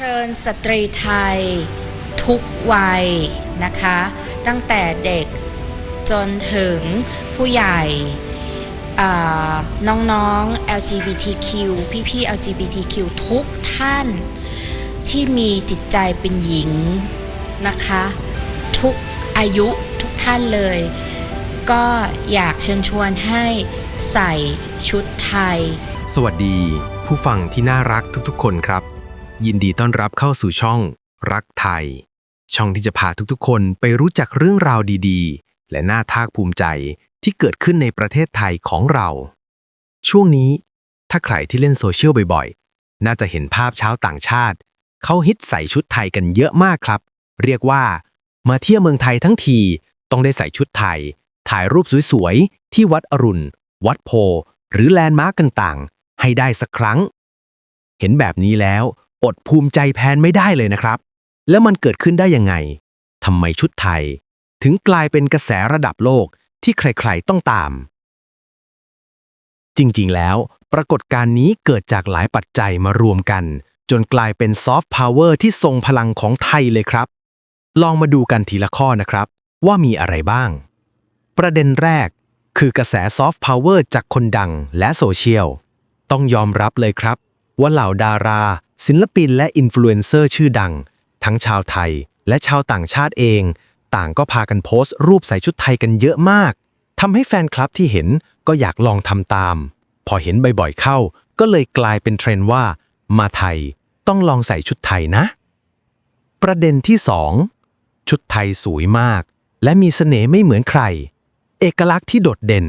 เชิญสตรีไทยทุกวัยนะคะ ตั้งแต่เด็กจนถึงผู้ใหญ่น้องๆ LGBTQ พี่ๆ LGBTQ ทุกท่านที่มีจิตใจเป็นหญิงนะคะ ทุกอายุทุกท่านเลย ก็อยากเชิญชวนให้ใส่ชุดไทย สวัสดีผู้ฟังที่น่ารักทุกๆ คนครับ ยินดีต้อนรับเข้าสู่ช่อง รักไทย ช่องที่จะพาทุกๆ คนไปรู้จักเรื่องราวดีๆ และน่าภาคภูมิใจที่เกิดขึ้นในประเทศไทยของเรา ช่วงนี้ ถ้าใครที่เล่นโซเชียลบ่อยๆ น่าจะเห็นภาพชาวต่างชาติ เขาฮิตใส่ชุดไทยกันเยอะมากครับ เรียกว่า มาเที่ยวเมืองไทยทั้งทีต้องได้ใส่ชุดไทย ถ่ายรูปสวยๆ ที่วัดอรุณ วัดโพ หรือแลนด์มาร์กต่างๆ ให้ได้สักครั้ง เห็นแบบนี้แล้ว อดภูมิใจแพนไม่ได้เลยนะครับ แล้วมันเกิดขึ้นได้ยังไงทำไมชุดไทย ถึงกลายเป็นกระแสระดับโลกที่ใครๆต้องตาม จริงๆแล้ว ปรากฏการณ์นี้เกิดจากหลายปัจจัยมารวมกัน จนกลายเป็นซอฟต์พาวเวอร์ที่ทรงพลังของไทยเลยครับ ลองมาดูกันทีละข้อนะครับ ว่ามีอะไรบ้าง ประเด็นแรก คือกระแสซอฟต์พาวเวอร์จากคนดังและโซเชียลต้องยอมรับเลยครับ ว่าเหล่าดารา ศิลปินและอินฟลูเอนเซอร์ชื่อดัง ทั้งชาวไทยและชาวต่างชาติเอง ต่างก็พากันโพสต์รูปใส่ชุดไทยกันเยอะมากทำให้แฟนคลับที่เห็นก็อยากลองทำตาม พอเห็นบ่อยๆเข้า ก็เลยกลายเป็นเทรนด์ว่า มาไทยต้องลองใส่ชุดไทยนะ ประเด็นที่ 2 ชุดไทยสวยมาก และมีเสน่ห์ไม่เหมือนใคร เอกลักษณ์ที่โดดเด่น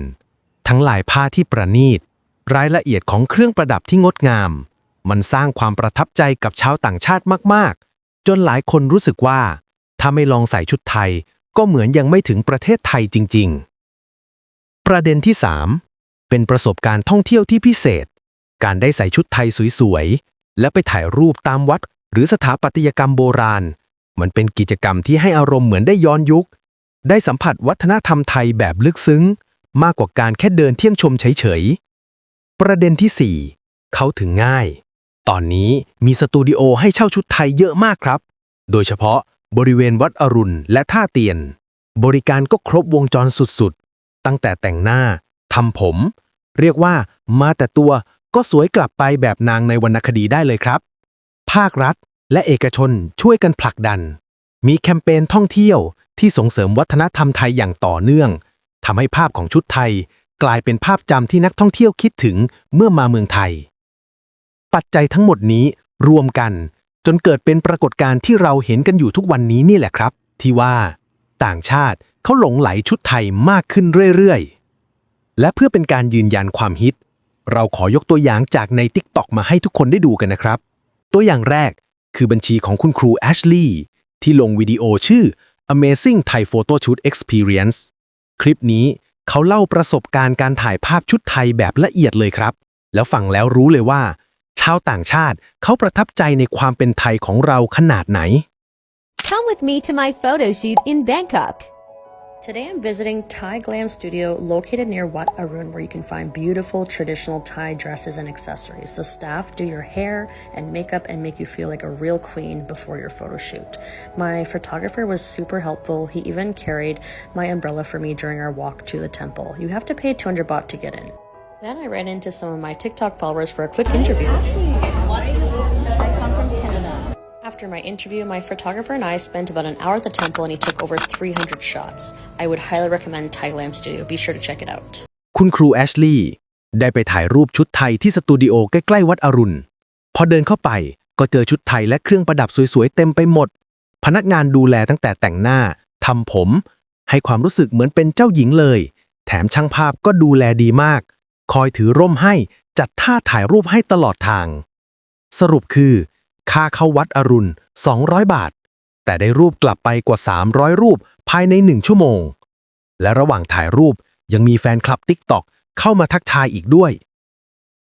ทั้งลายผ้าที่ประณีต รายละเอียดของเครื่องประดับที่งดงาม มันสร้างความประทับใจกับชาวต่างชาติมาก ๆ จนหลายคนรู้สึกว่า ถ้าไม่ลองใส่ชุดไทย ก็เหมือนยังไม่ถึงประเทศไทยจริง ๆ ประเด็นที่ 3 เป็นประสบการณ์ท่องเที่ยวที่พิเศษ การได้ใส่ชุดไทยสวย ๆ และไปถ่ายรูปตามวัด หรือสถาปัตยกรรมโบราณ มันเป็นกิจกรรมที่ให้อารมณ์เหมือนได้ย้อนยุค ได้สัมผัสวัฒนธรรมไทยแบบลึกซึ้ง มากกว่าการแค่เดินเที่ยงชมเฉย ๆ ประเด็นที่ 4 เขาถึงง่าย ตอนนี้มีสตูดิโอให้เช่าชุดไทยเยอะมากครับ โดยเฉพาะบริเวณวัดอรุณและท่าเตียน บริการก็ครบวงจรสุดๆ ตั้งแต่แต่งหน้าทำผม เรียกว่ามาแต่ตัวก็สวยกลับไปแบบนางในวรรณคดีได้เลยครับ ภาครัฐและเอกชนช่วยกันผลักดัน มีแคมเปญท่องเที่ยวที่ส่งเสริมวัฒนธรรมไทยอย่างต่อเนื่องทำให้ภาพของชุดไทย กลายเป็นภาพจำที่นักท่องเที่ยวคิดถึงเมื่อมาเมืองไทย ปัจจัยทั้งหมดนี้รวมกัน จนเกิดเป็นปรากฏการณ์ที่เราเห็นกันอยู่ทุกวันนี้นี่แหละครับ ที่ว่า ต่างชาติเขาหลงไหลชุดไทยมากขึ้นเรื่อยๆ และเพื่อเป็นการยืนยันความฮิต เราขอยกตัวอย่างจากใน TikTok มาให้ทุกคนได้ดูกันนะครับ ตัวอย่างแรกคือบัญชีของคุณครูแอชลีย์ที่ลงวิดีโอชื่อ Amazing Thai Photo Shoot Experience คลิปนี้เขาเล่าประสบการณ์การถ่ายภาพชุดไทยแบบละเอียดเลยครับ แล้วฟังแล้วรู้เลยว่า าวต่างชาติเขาประทับใจในความเป็นไทยของเราขนาดไหน Come with me to my photo shoot in Bangkok. Today I'm visiting Thai Glam Studio located near Wat Arun where you can find beautiful traditional Thai dresses and accessories. The staff do your hair and makeup and make you feel like a real queen before your photo shoot. My photographer was super helpful. He even carried my umbrella for me during our walk to the temple. You have to pay 200 baht to get in. Then I ran into some of my TikTok followers for a quick interview. After my interview, my photographer and I spent about an hour at the temple and he took over 300 shots. I would highly recommend Thai Glam Studio. Be sure to check it out. คุณครูแอชลีย์ได้ไปถ่ายรูปชุดไทยที่สตูดิโอใกล้ๆวัดอรุณ พอเดินเข้าไปก็เจอชุดไทยและเครื่องประดับสวยๆเต็มไปหมด พนักงานดูแลตั้งแต่แต่งหน้าทำผม ให้ความรู้สึกเหมือนเป็นเจ้าหญิงเลย แถมช่างภาพก็ดูแลดีมาก คอยถือร่มให้จัดท่าถ่ายรูปให้ตลอดทาง สรุปคือ ค่าเข้าวัดอรุณ 200 บาท แต่ได้รูปกลับไปกว่า 300 รูปภายใน 1 ชั่วโมง และระหว่างถ่ายรูปยังมีแฟนคลับ TikTok เข้ามาทักทายอีกด้วย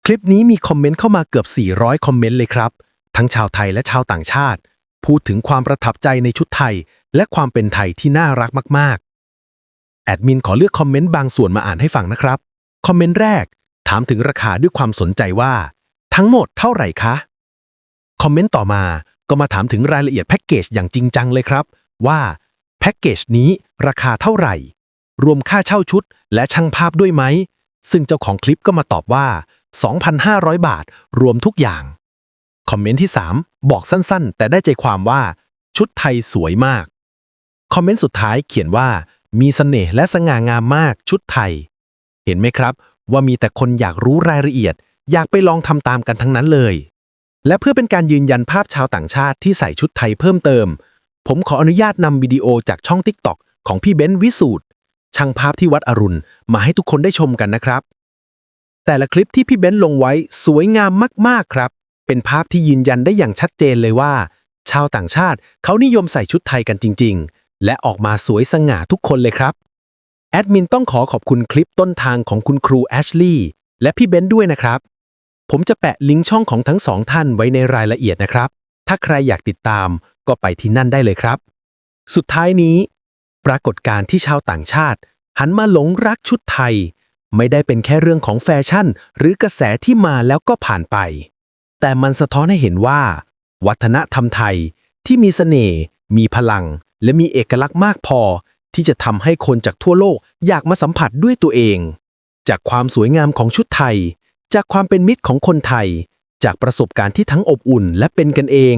คลิปนี้มีคอมเมนต์เข้ามาเกือบ 400 คอมเมนต์เลยครับ ทั้งชาวไทยและชาวต่างชาติ พูดถึงความประทับใจในชุดไทย และความเป็นไทยที่น่ารักมาก ๆ แอดมินขอเลือกคอมเมนต์บางส่วนมาอ่านให้ฟังนะครับ คอมเมนต์แรก ถามถึงราคาด้วยความสนใจว่า ทั้งหมดเท่าไหร่คะ คอมเมนต์ต่อมาก็มาถามถึงรายละเอียดแพ็กเกจอย่างจริงจังเลยครับ ว่าแพ็กเกจนี้ราคาเท่าไหร่ รวมค่าเช่าชุดและช่างภาพด้วยไหม ซึ่งเจ้าของคลิปก็มาตอบว่า 2,500 บาท รวมทุกอย่าง คอมเมนต์ที่ 3 บอกสั้นๆ แต่ได้ใจความว่า ชุดไทยสวยมาก คอมเมนต์สุดท้ายเขียนว่า มีเสน่ห์และสง่างามมากชุดไทย เห็นไหมครับ ว่ามีแต่คนอยากรู้รายละเอียด อยากไปลองทำตามกันทั้งนั้นเลย และเพื่อเป็นการยืนยันภาพชาวต่างชาติที่ใส่ชุดไทยเพิ่มเติม ผมขออนุญาตนำวิดีโอจากช่อง TikTok ของพี่เบนซ์วิสูตรช่างภาพที่วัดอรุณมาให้ทุกคนได้ชมกันนะครับ แต่ละคลิปที่พี่เบนซ์ลงไว้สวยงามมากๆครับ เป็นภาพที่ยืนยันได้อย่างชัดเจนเลยว่า ชาวต่างชาติเขานิยมใส่ชุดไทยกันจริง ๆ และออกมาสวยสง่าทุกคนเลยครับ แอดมินต้องขอขอบคุณคลิปต้นทางของคุณครูแอชลีย์และพี่เบนซ์ด้วยนะครับ ผมจะแปะลิงก์ช่องของทั้งสองท่านไว้ในรายละเอียดนะครับ ถ้าใครอยากติดตามก็ไปที่นั่นได้เลยครับ สุดท้ายนี้ ปรากฏการณ์ที่ชาวต่างชาติ หันมาหลงรักชุดไทย ไม่ได้เป็นแค่เรื่องของแฟชั่น หรือกระแสที่มาแล้วก็ผ่านไป แต่มันสะท้อนให้เห็นว่า วัฒนธรรมไทยที่มีเสน่ห์มีพลัง และมีเอกลักษณ์มากพอ ที่จะทำให้คนจากทั่วโลกอยากมาสัมผัสด้วยตัวเอง จากความสวยงามของชุดไทย จากความเป็นมิตรของคนไทย จากประสบการณ์ที่ทั้งอบอุ่นและเป็นกันเอง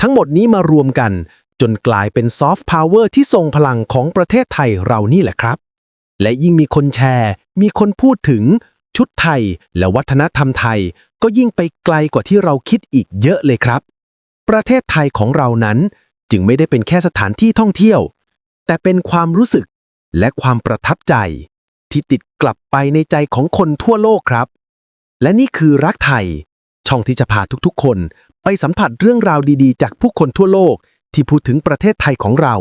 ทั้งหมดนี้มารวมกัน จนกลายเป็นซอฟต์พาวเวอร์ที่ทรงพลังของประเทศไทยเรานี่แหละครับ และยิ่งมีคนแชร์ มีคนพูดถึงชุดไทยและวัฒนธรรมไทย ก็ยิ่งไปไกลกว่าที่เราคิดอีกเยอะเลยครับ ประเทศไทยของเรานั้นจึงไม่ได้เป็นแค่สถานที่ท่องเที่ยว แต่เป็นความรู้สึกและความประทับใจ ที่ติดกลับไปในใจของคนทั่วโลกครับ และนี่คือรักไทย ช่องที่จะพาทุกๆ คนไปสัมผัสเรื่องราวดีๆ จากผู้คนทั่วโลกที่พูดถึงประเทศไทยของเรา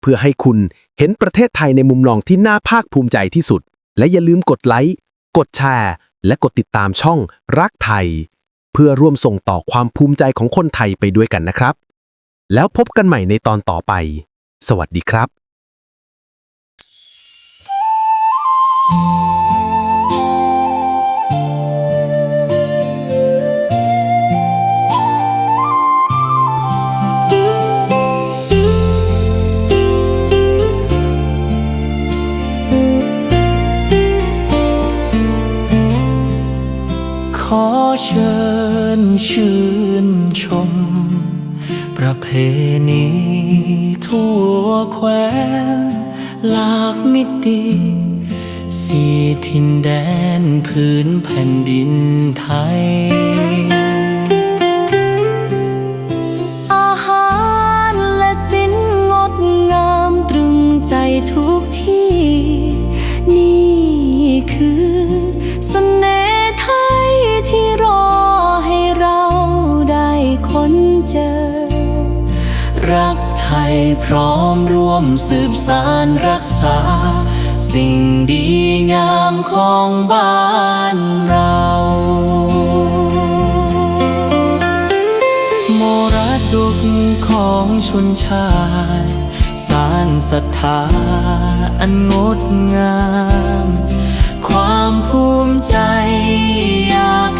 เพื่อให้คุณเห็นประเทศไทยในมุมมองที่น่าภาคภูมิใจที่สุด และอย่าลืมกดไลค์กดแชร์ และกดติดตามช่องรักไทย เพื่อร่วมส่งต่อความภูมิใจของคนไทยไปด้วยกันนะครับ แล้วพบกันใหม่ในตอนต่อไป สวัสดีครับขอเชิญชื่นชม ประเพณี แควนหลากมิติสีทินแดนพื้นแผ่นดินไทย อาหารและสินงดงามตรึงใจทุกที่ ร้อมร่วมสืบสารรักษา สิ่งดีงามของบ้านเรามรดกของชนชาติสารศรัทธาอันงดงาม ความภูมิใจอยากให้โลก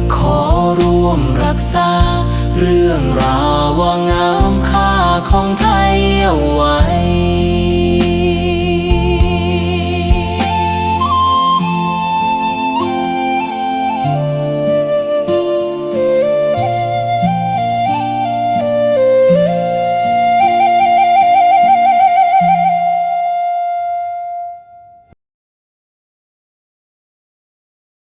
จะขอร่วมรักษา เรื่องราวว่างามค่าของไทยเอาไว้